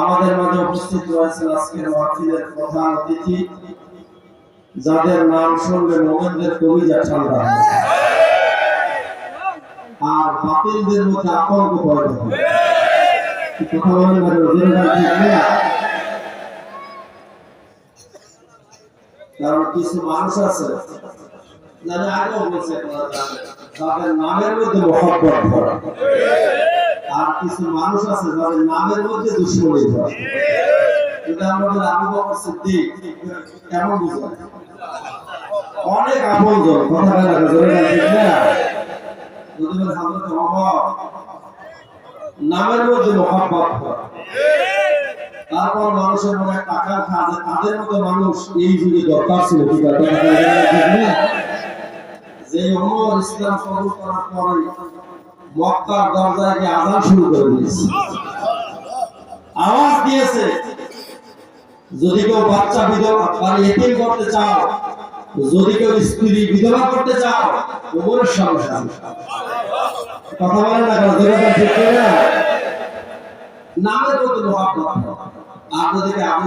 আমাদের মাঝে উপস্থিত রয়েছেন আজকের মাহফিলের প্রধান অতিথি, যাদের নাম শুনলে মোমেনদের কবিজা ঠান্ডা আর বাতিলদের মধ্যে আতঙ্ক? কারণ কিছু মানুষ আছে নামের মধ্যে আর কিছু মানুষ আছে যাদের নামের মধ্যে দুশ্মনী এটা আমাদের আবু বকর সিদ্দিক। কেমন অনেক আপনজন। কথা নামের মধ্যে তারপর মানুষের মনে টাকা খাজে তাদের মতো মানুষ এই যুগে দরকার ছিল যে ইসলাম করার পরে মক্কার দরজায় গিয়ে আজান শুরু করে দিয়েছে। আওয়াজ দিয়েছে, যদি কেউ বাচ্চা বিধবা মানে এতিম করতে চাও, যদি কেউ স্ত্রী বিধবা করতে চাও ওমরের সামনে আসো। কথা বলে না কেন? যেটা ঠিক না নামের মধ্যে মহাব্বত আপনাদেরকে আপনি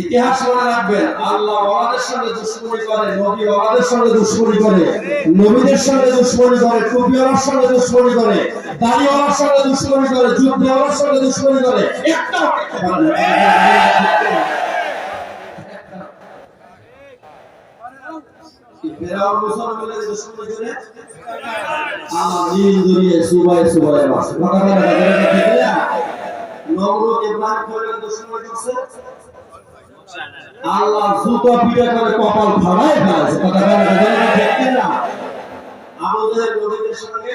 ইতিহাস মনে রাখবেন, আল্লাহ ওয়ালাদের সঙ্গে দুশ্মনী করে, নবী ওয়ালাদের সঙ্গে দুশ্মনী করে, নবীদের সঙ্গে দুশ্মনী করে টুপিওয়ালার সঙ্গে দুশ্মনী করে, দাড়িওয়ালার সঙ্গে সঙ্গে দুশ্মনী করে, একটা ফেরাউন মিলে দুশ্মনী করে? আমার নীল দরিয়ে দুশ্মনী করছে? আল্লাহ জুতো পিড়ে করে কপাল ফাড়ায় ফেলেছে। কথা বলে না। আমাদের নবীদের সঙ্গে?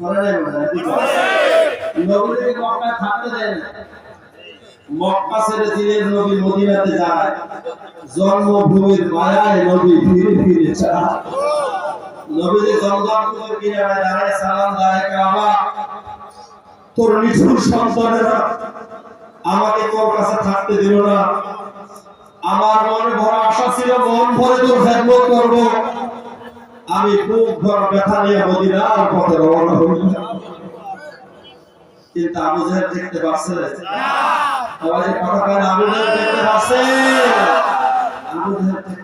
করে নাই কি করে? নবীদেরকে মক্কা থাকতে দেয় না মক্কা ছেড়ে দিনের নবী মদিনাতে যায়। জন্মভূমির মায়ায় নবী ফিরে ফিরে যায়। নবীজি জমজম কিনারে দাঁড়ায় সালাম দেয় কাবা। তোর নিঠুর সন্তানেরা আমাকে তোর কাছে থাকতে দিল না। আমার মনে ভরা আশা ছিল মন ভরে তোর খেদমত করব। আমি খুব ভরা ব্যথা নিয়ে মদিনার পথে রওনা হই কিন্তু আবু জাহেল দেখতে পাচ্ছে যে কথা না, আবু জাহেল দেখতে পাচ্ছে আবু জাহেল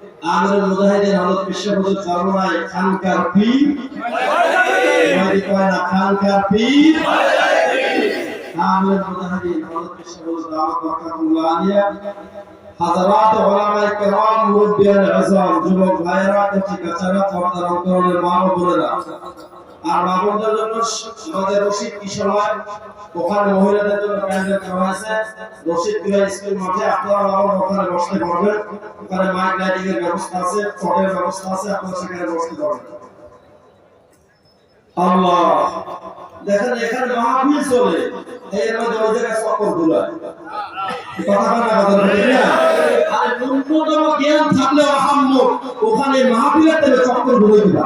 আমিরুল মুজাহিদের হযরত বিশ্ববন্ধু চরমায় খানকার পীর। মাইদি কয় না খানকার পীর। আমিরুল মুজাহিদের হযরত বিশ্ববন্ধু দাওয়াত বরকাতুল্লাহ আলিয়া হাজারাত ওলামায়ে কেরাম মুরব্বিয়ান আজম যুবক ভাইরা কচি কাছারা পর্দার অন্তরণের মা বোনেরা। আর মা জন্য আমাদের রশিদ কিশোরয় ওখানে মহিলাদের জন্য প্যান্ডেল করা হয়েছে রশিদ বিহার স্কুল মাঠে আপনারা ওখানে বসতে পারবেন। ওখানে মাইক লাইটিং এর ব্যবস্থা আছে চটের ব্যবস্থা আছে, আপনারা সেখানে বসতে পারবেন। আল্লাহ! দেখেন, এখানে মাহফিল চলে। এর মধ্যে ওই জায়গায় চক্কর গুলায় কথা কথা বলে না। আর ন্যূনতম জ্ঞান থাকলে আহাম্ম ওখানে মাহফিলের থেকে চক্কর ঘুরে দিবা।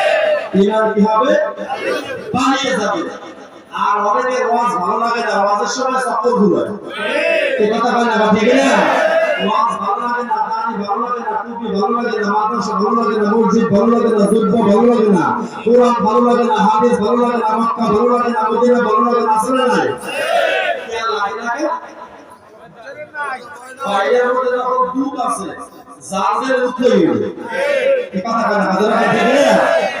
ঈমান কি হবে বাড়িয়ে যাবে আর অনেকের ওয়াজ ভালো লাগে না ওয়াজের সময় চক্কর ঘুরে এই কথা বলে না ঠিক না ওয়াজ ভালো লাগে না তা ভালো লাগে না টুপি ভালো লাগে না মাদ্রাসা ভালো লাগে না মসজিদ ভালো লাগে না যুদ্ধ ভালো লাগে না কোরআন ভালো লাগে না হাদিস ভালো লাগে না মক্কা ভালো লাগে না মদিনা ভালো লাগে না আসলে নাই কেন লাগে না কেন? মধ্যে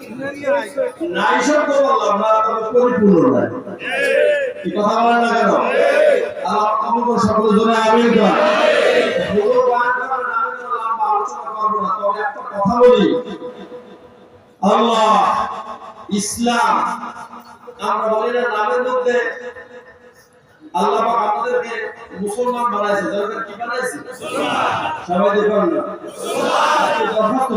নাই শব্দ বললাম না তবে পরিপূর্ণ নাই কি কথা বলেন না কেন? আল্লাহ কবুল করে জন্য আমিন কর পুরো গান করার আমি কোনো লম্বা আলোচনা করব না। তবে একটা কথা বলি। আল্লাহ, ইসলাম, আমরা বলি না নামের মধ্যে। আল্লাহ পাক আমাদেরকে মুসলমান বানাইছে। দরকার কি বানাইছে? সবাই দেখুন না। আপনি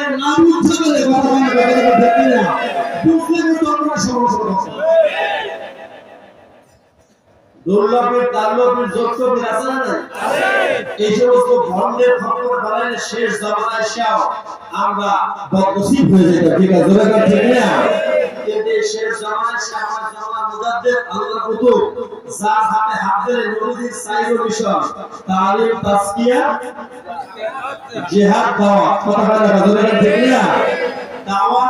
যারা বলে না বুঝতে পারে কথা না কথা বলে ঠিক না বুঝলে কি সর্বনাশ সমালোচনা করে দুর্লভের তাল্লভের যোগ্যবীর আছে না? এই সমস্ত ভণ্ডের খবর বলেন শেষ জমানায় এসেও আমরা বদনসিব হয়ে যেতাম ঠিক আছে? জোরে ঠিক না? কিন্তু শেষ জমানায় এসে আমার মুজাদ্দেদ আল্লাহর কুতুব যার হাতে হাত ধরে নবীজির সাইরো মিশন, তালিম তাসকিয়া জিহাদ, দাওয়াত। কথা বলে জোরে ঠিক না? দাওয়াত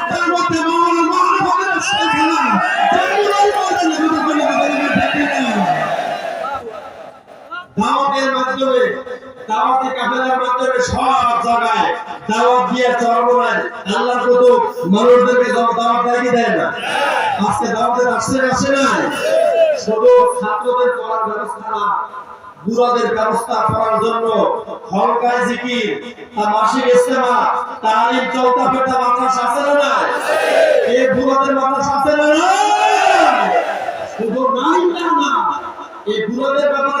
দাওয়াতি মাধ্যমে সব জায়গায় দাওয়াত দিয়ে চরমায় আল্লাহর কত মানুষদেরকে দাওয়াত দেয় কি দেয় না? আজকে দাওয়াতের আসছে আসে না শুধু ছাত্রদের পড়ার ব্যবস্থা না, বুড়াদের ব্যবস্থা করার জন্য হলকায় জিকির, তা মাসিক ইস্তেমা তালিম চলতা ফেরতা মাদ্রাসা আছে না নাই? এই বুড়াদের মাদ্রাসা আছে না নাই? শুধু নাই না এই বুড়োদের ব্যাপারে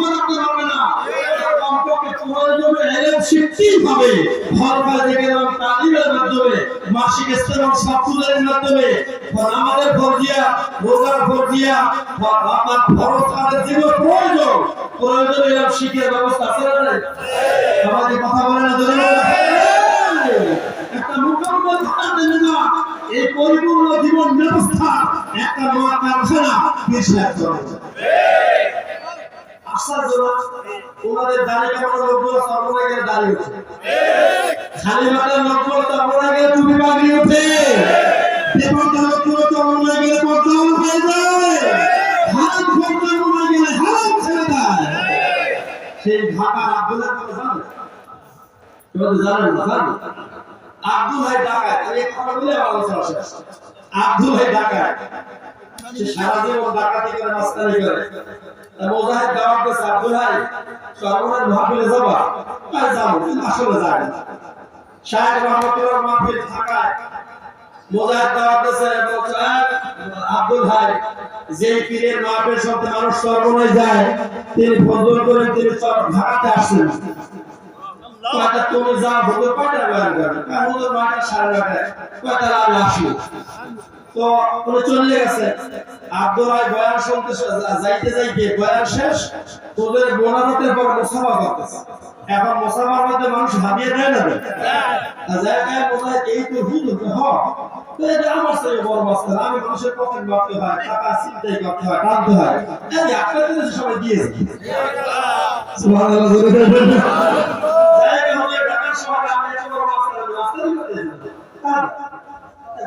হবে হরকাল থেকে তালিমের মাধ্যমে, মাসিক ইস্তেমাল সাফুলের মাধ্যমে। আমাদের ফরজিয়া রোজার ফরজিয়া আপনার ফরজ কাজের জীবন প্রয়োজন। প্রয়োজন এরকম শিখের ব্যবস্থা, আছে না আমাদের কথা বলে না একটা মোকাবিলা না, এই পরিপূর্ণ জীবন ব্যবস্থা একটা মহা কারখানা পিছিয়ে চলে আসার জন্য ওনাদের দাড়ি কামানো লোকগুলো সর্বনাগের দাড়ি উঠে খালি মাথার লোকগুলো সর্বনাগের টুপি পাগড়ি উঠে। আব্দুল ভাই ঢাকায় এই কথা বলে আমার আব্দুল ভাই ঢাকায়, সে সারা জীবন ডাকাতি করে, মাস্তানি করে। মোজাহিদ দাওয়াত দিয়েছে আব্দুল ভাই সর্বনাশ মাহফিলে যাবা? তাই যাব কিন্তু আসলে যাবে না। শাহেখ রহমতুল্লাহ মাহফিল ঢাকায় মোজাহিদ দাওয়াত দিয়েছে বলছে "আহ, আব্দুল ভাই যে পীরের মাহফিল শব্দে মানুষ সর্বনাশ যায় তিনি ফজল করে তিনি ঢাকাতে আসছেন তুমি যা ভোগে কারণ ওদের নয়টা সাড়ে নয়টায় কয়টা আমি আসব তো উনি চলে গেছে। আব্দুল ভাই বয়ান শুনতে যাইতে যাইতে বয়ান শেষ, তোদের বোনারতের পর মোসাফা করতেছে। এখন মোসাফার মধ্যে মানুষ ভাবিয়ে দেয় না? জায়গায় বোঝায় এই তো হুজুর তো হ আমার থেকে বড় মাস্টার আমি মানুষের পকেট মারতে হয়, টাকা চিন্তাই করতে হয়, টানতে হয়। এই আপনার জন্য সবাই দিয়েছি। সুবহানাল্লাহ? জায়গা হলে ঢাকার শহরে আমি এত বড় মাস্টার মাস্টারই করতে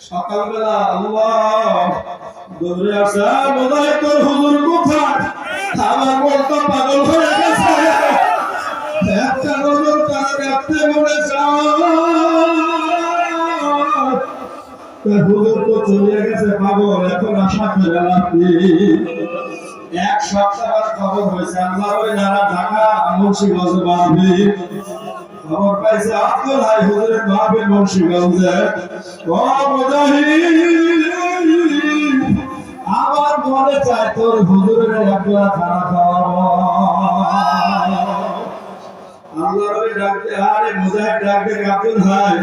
সকালবেলা আল্লাহ দৌড়ে পাগল চলে গেছে পাগল, এখন আশা এক সপ্তাহ খবর হয়েছে আল্লাহ ওই নারা ঢাকা মুন্সিগঞ্জ বাড়বে খবর পাইছে আব্দুল হাই হুজুরের বাড়বে মুন্সিগঞ্জে। ও মুজাহিদ, আমার মনে চায় তোর হুজুরের একলা খানা খাওয়াবো আল্লাহর ডাকতে আরে মুজাহিদ ডাকতে আব্দুল ভাই?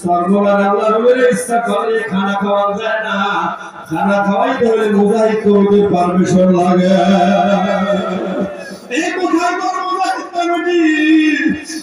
সর্ববার আল্লাহর ওই ইচ্ছা করে খানা খাওয়া যায় না। খানা খাওয়াইতে হলে মুজাহিদ কমিটির পারমিশন লাগে। এই মুজাহিদ কমিটি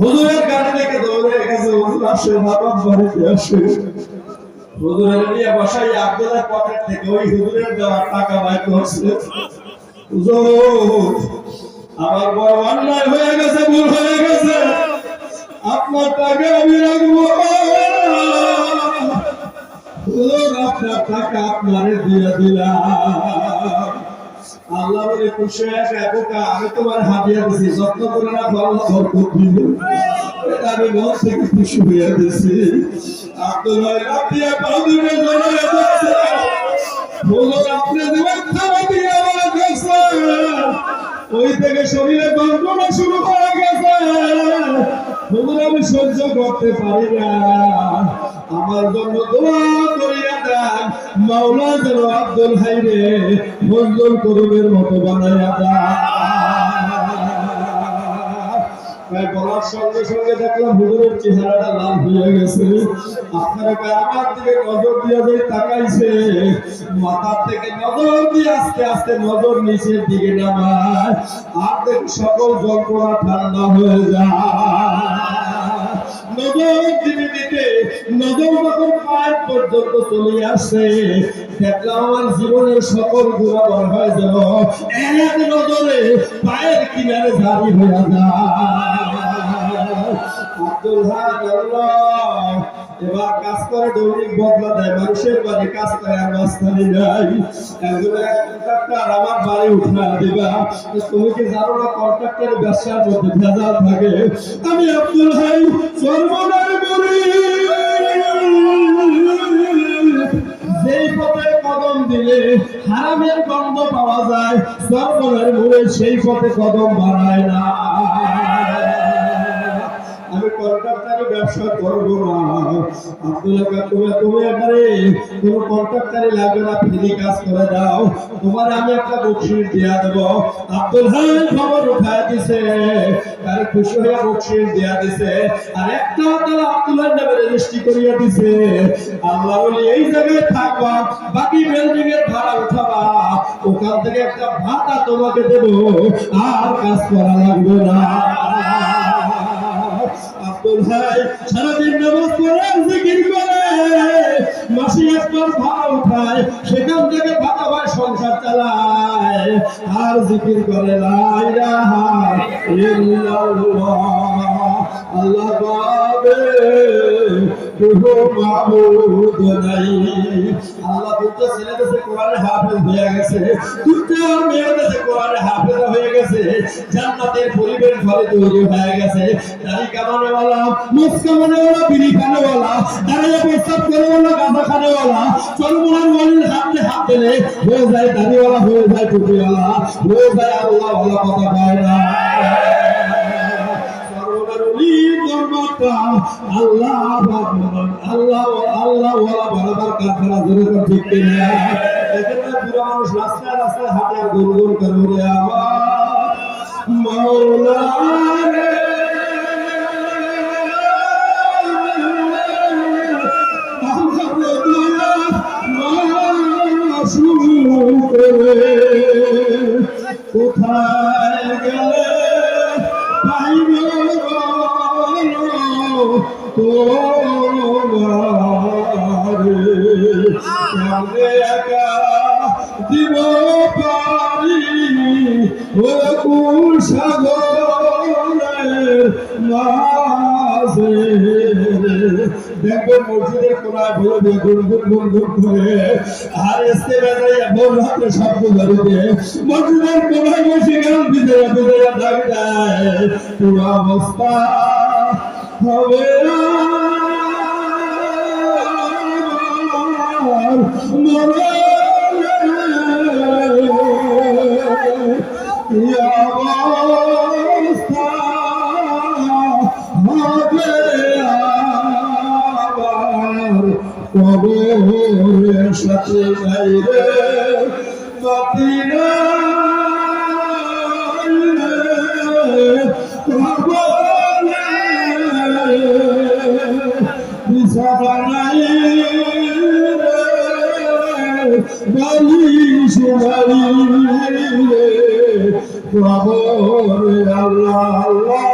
হুজুরের গাড়ি থেকে দৌড়ে গেছে হুজুর বাড়িতে আসে। হুজুরের নিয়ে আব্দুলের পকেট থেকে, ওই হুজুরের দেওয়া টাকা বাই করছে। আমার বড় অন্যায় হয়ে গেছে, ভুল হয়ে গেছে। আপনার টাকা আমি রাখব। আপনার টাকা আপনারে দিয়ে দিলাম। আল্লাহ বলে আমি তোমার দিছি, যত্ন করে আল্লাহ বরকত দিবে। আমি থেকে খুশি জড়ায় যাচ্ছে হুজুর আপনি দিবেন খাওয়া দিয়ে আমার কাছে ওই থেকে শরীরে শুরু হয়ে গেছে। হুজুর আমি সহ্য করতে পারি না। আমার জন্য দোয়া করিয়া মাওলা যেন আব্দুল হাইরে মজদুল করুমের মতো আমার দিকে নজর দিয়ে তাকাইছে? মাথার থেকে নজর দিয়ে আস্তে আস্তে নজর নিচের দিকে নামায়। সকল যন্ত্রণা ঠান্ডা হয়ে যায়। নজর দিতে দিতে নজর যখন পায়ের পর্যন্ত চলে আসে। দেখলাম আমার জীবনের সকল গুণা বড় হয়ে যাব এক নজরে পায়ের কিনারে যায়। আল্লাহ। এবার কাজ করে দৈনিক বদলা দেয়, মানুষের বাড়ি কাজ করে নাই। কন্ট্রাক্টর, আমার বাড়ি তুমি কি জানো না, কন্ট্রাক্টরের ব্যবসার মধ্যে ভেজাল থাকে? আমি আব্দুল হাই সর্বদাই বলি পথে কদম দিলে হারামের গন্ধ পাওয়া যায় সর্বনের মোড়ে সেই পথে কদম বাড়ায় না। ব্যবসা করব না। আব্দুল্লাহ তুমি তুমি এবারে কোনো কন্ট্রাক্টারি লাগবে না, ফ্রি কাজ করে দাও। তোমার আমি একটা বকশিস দিয়া দেব। আব্দুল হাই খবর উঠায় দিছে। আর খুশি হয়ে বকশিস দিয়া দিছে। আর একটা তারা আব্দুল্লাহ নামে রেজিস্ট্রি করিয়া দিছে। আল্লাহ বলি, এই জায়গায় থাকবা, বাকি বিল্ডিং এর ভাড়া উঠাবা। ওখান থেকে একটা ভাতা তোমাকে দেব। আর কাজ করা লাগবে না। সারাদিন নামাজ পড়ে, জিকির করে। মাসে একবার ভাড়া উঠায় সেখান থেকে ভাতা ভাই সংসার চালায়। আর জিকির করে, লা ইলাহা ইল্লাল্লাহ। আল্লাহ পাবে কোনো মাবুদ নাই আল্লাহ দুটো ছেলে দেশে কোরআনে হাফেজ হয়ে গেছে দুটো মেয়ে দেশে কোরআনে হাফেজ হয়ে গেছে জান্নাতের পরিবেশ ঘরে তৈরি হয়ে গেছে দাড়ি কামানে वाला মুসকামানে वाला বিড়ি খানে वाला দাঁড়িয়ে প্রস্তাব করে वाला গাঁজা খানে वाला চলমুনার ওয়ালির হাতে হাত দিলে হয়ে যায় দাড়ি वाला হয়ে যায় টুপি वाला হয়ে যায় আল্লাহ वाला কথা পায় না মানুষ রাস্তায় রাস্তায় মসজিদের কোনায় ভুলে দিয়ে গুন গুন গুন গুন করে আর এসতে বেড়াইয়া এমন রাতে শব্দ ধরিতে মসজিদের কোনায় বসে গেল বিজয়া বিজয়া দাবি পুরো অবস্থা হবে আমার কবরের সাথে বাইরে মদিনা। আল্লাহ আল্লাহ।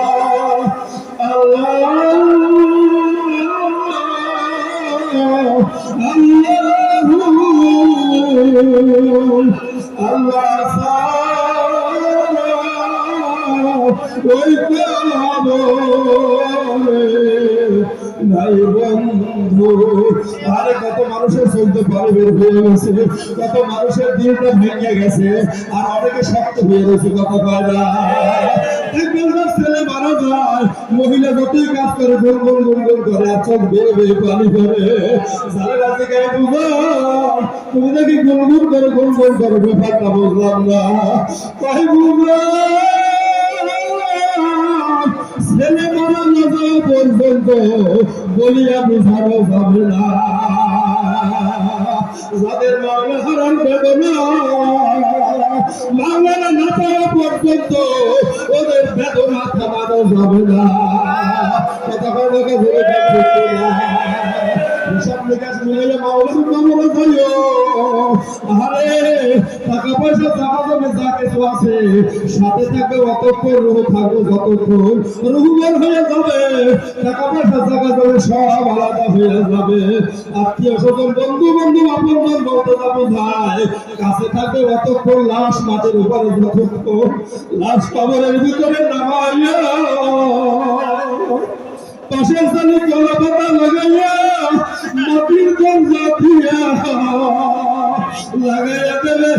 আরে কত মানুষের চলতে পারে বের হয়ে গেছে কত মানুষের দিনটা ভেঙে গেছে আর অনেকে শক্ত হয়ে গেছে কত না। যায় মহিলা যতই কাজ করে, গোল গোল গোল গোল করে আর চোখ বেয়ে বেয়ে পানি করে তুমি নাকি গোল গোল করে, গোল গোল করে, ব্যাপারটা বুঝলাম না। তাই বুঝলাম, ছেলে পর্যন্ত বলিয়া বুঝানো যাবে না। যাদের মাওলা হারাম দেবে না, মাওলানা না পাওয়া পর্যন্ত ওদের বেদনা থামানো যাবে না। কথা কথা না হিসাব নিকাশ মিলাইলে বন্ধু বন্ধু আপন বলতে যাব ভাই কাছে থাকবে অতক্ষণ লাশ মাটির উপরে লাশ কবরের ভিতরে নামাইয়া পাশের সালে কলা পাতা লাগাইয়া মাটির গঞ্জা জাতিয়া লাগাইয়া দেবে।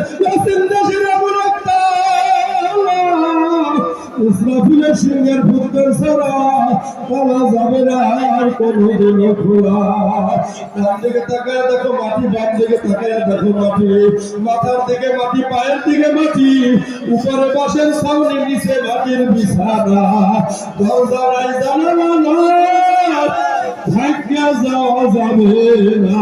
ইসরাফিলের সিংহের পুত্র ছাড়া পাওয়া যাবে না, আর কোনোদিনও খোলা। ডান দিকে তাকায় দেখো মাটি, বাম দিকে তাকায় দেখো মাটি। মাথার দিকে মাটি, পায়ের দিকে মাটি। উপরে বসেন সামনে, নিচে মাটির বিছানা। দরজারাই জানালা না ভাগ্যা যাওয়া যাবে না।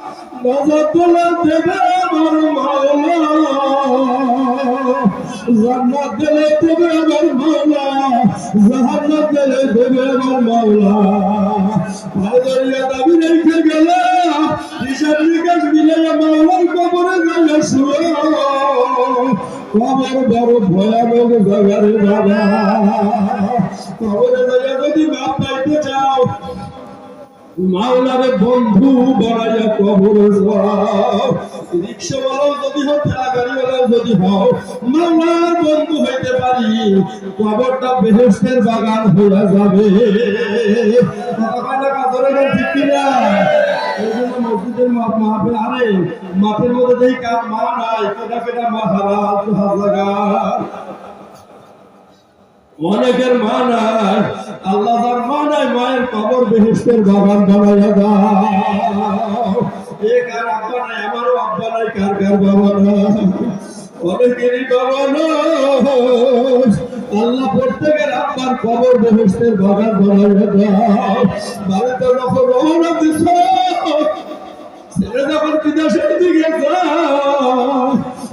নজর তোলা দেবে আমার মাওলা। জান্নাত দিলে দেবে আমার মাওলা। জাহান্নাত দিলে দেবে আমার মাওলা। ভাইদরিয়া দাবি রেখে গেলে। হিসাব নিকাশ মিলাইয়া মাওলার কবরে বড় ভয়ানক জায়গারে বাবা। মাওলারে বন্ধু কবরে হইতে পারি, কবরটা বাগান হইয়া যাবে। কথা কাজরে ঠিক কিনা? এই জন্য মসজিদের মা- আরে মাঠের মধ্যে কাজ মা নাই কেটা মা হারা হাজাগা অনেকের মা নাই আল্লাহ তার মা নাই মায়ের কবর বেহেস্তের বাগান বানাইয়া এ কার আমারও কার কার বাবা অনেকেরই বাবা আল্লাহ প্রত্যেকের দিছ, ছেলে যখন দিকে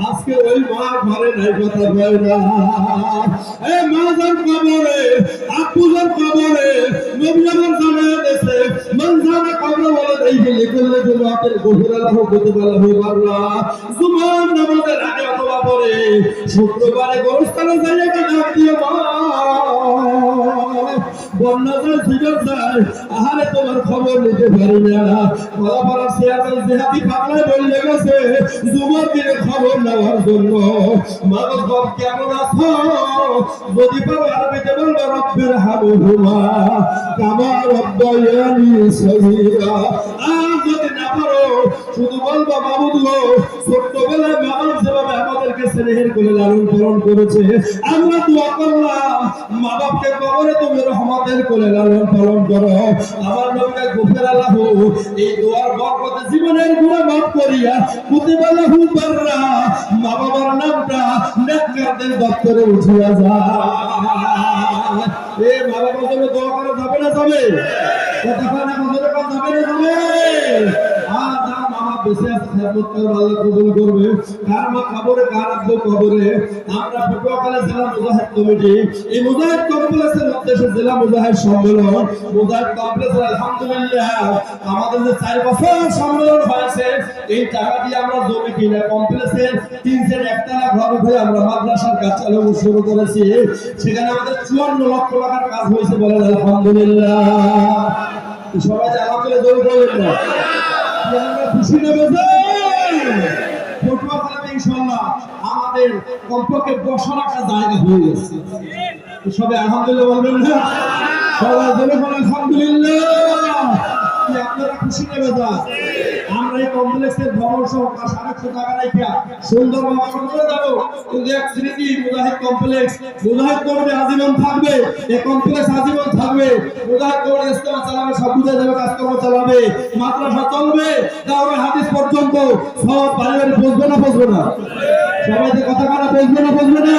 আজকে ওই মা ঘরে নাই কথা কয় না। এ মা যান কবরে আপুজান কবরে নবী আমার জানায় দেশে মান জানা কবর বলে দেই গেলে করলে জুমাতের গভীর আল্লাহ কুতুবাল্লাহ বাররা জুমার নামাজের আগে অথবা পরে শুক্রবারে গোরস্থানে যাইয়া কি ডাক দিয়ে মা বন্যা ফিরে যায়। আহারে, তোমার খবর নিতে পারি না। কলাপাড়া সিয়াদের জেহাদি পাগলায় বললে গেছে জুমার দিনে খবর নেওয়ার জন্য। মানুষ বাপ কেমন আছো? যদি পারো আরবিতে বলব রব্বের হাবুহুমা। কামা রব্বায়ানি সগীরা। আর যদি পারো শুধু বলব মাবুদ গো ছোট্টবেলায় বাবা যেভাবে আমাদেরকে স্নেহের কোলে লালন পালন করেছে, আমরা দোয়া করলাম মা বাপকে কবরে তুমি রহমতের কোলে লালন পালন করো। আমার নবীকে গুফের আল্লাহ, এই দোয়ার বরকতে জীবনের গুণা মাফ করিয়া কুতিবা লাহু বাররা মা বাবার নামটা নেককারদের দপ্তরে উঠিয়া যায় এ মা বাবার জন্য দোয়া করা যাবে না যাবে? কথা কথা যাবে না যাবে? বেঁচে আছে, খেদমত কবুল করবে। কার মা কবরে কার কবরে? আমরা পটুয়াখালী জেলা মুজাহিদ কমিটি। এই মুজাহিদ কমপ্লেক্সের উদ্দেশ্যে জেলা মুজাহিদ সম্মেলন। মুজাহিদ কমপ্লেক্সের আলহামদুলিল্লাহ, আমাদের যে চার বছর সম্মেলন হয়েছে, এই টাকা দিয়ে আমরা জমি কিনে কমপ্লেক্সের তিন সেট একতলা ঘর উঠে আমরা মাদ্রাসার কাজ চালু শুরু করেছি। সেখানে আমাদের চুয়ান্ন লক্ষ টাকার কাজ হয়েছে বলেন আলহামদুলিল্লাহ। সবাই জানা করে জোর করবেন না। খুশি নেবে ইনশাল্লাহ আমাদের কমপক্ষে বসার একটা জায়গা হয়ে গেছে। সবাই আলহামদুলিল্লাহ বলবেন না? সবাই বলেন আলহামদুলিল্লাহ। কি আপনারা খুশি নেবে আমরা এই কমপ্লেক্সের ভবন সাড়ে টাকা রাখা সুন্দর ভাবে যাব স্মৃতি, মুজাহিদ কমপ্লেক্স। মুজাহিদ কমিটি আজীবন থাকবে। কমপ্লেক্স আজীবন থাকবে। মুজাহিদ কমিটি ইস্তেমা চালাবে, সব বুঝে যাবে, কাজকর্ম চালাবে। মাদ্রাসা চলবে। দাওরা হাদিস পর্যন্ত। সব বসবে না বসবে না? সবাই যে কথা কারা বসবে না বসবে না?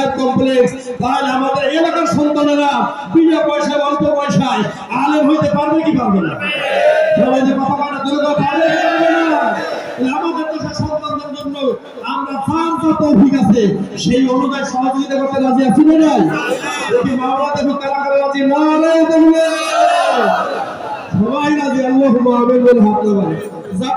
মুজাহিদ কমপ্লেক্স তাহলে আমাদের এলাকার সন্তানেরা বিনা পয়সায়, অল্প পয়সায় আলেম হইতে পারবে কি পারবে না? সেই অনুযায়ী সহযোগিতা করতে রাজি আছি সবাই রাজি আল্লাহ হাত যার